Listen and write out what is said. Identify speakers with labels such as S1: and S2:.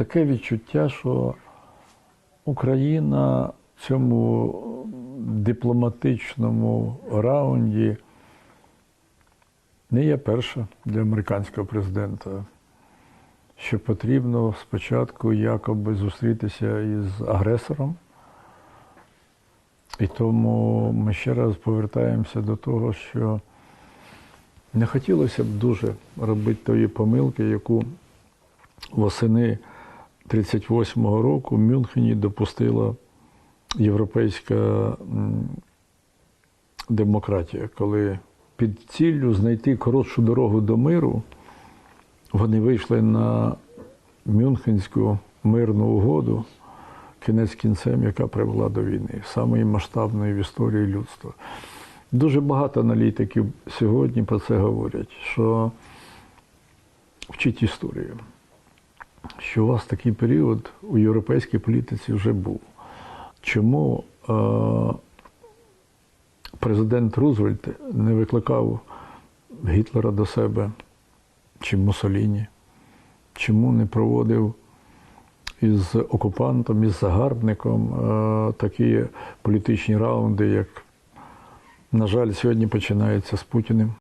S1: таке відчуття, що Україна в цьому дипломатичному раунді не є перша для американського президента, що потрібно спочатку якоби зустрітися із агресором. І тому ми ще раз повертаємося до того, що не хотілося б дуже робити тої помилки, яку восени 38-го року в Мюнхені допустила європейська демократія, коли під ціллю знайти коротшу дорогу до миру, вони вийшли на Мюнхенську мирну угоду, кінець кінцем, яка привела до війни, самої масштабної в історії людства. Дуже багато аналітиків сьогодні про це говорять, що вчить історію, що у вас такий період у європейській політиці вже був. Чому е, президент Рузвельт не викликав Гітлера до себе чи Муссоліні? Чому не проводив із окупантом, із загарбником е, такі політичні раунди, як, на жаль, сьогодні починаються з Путіним?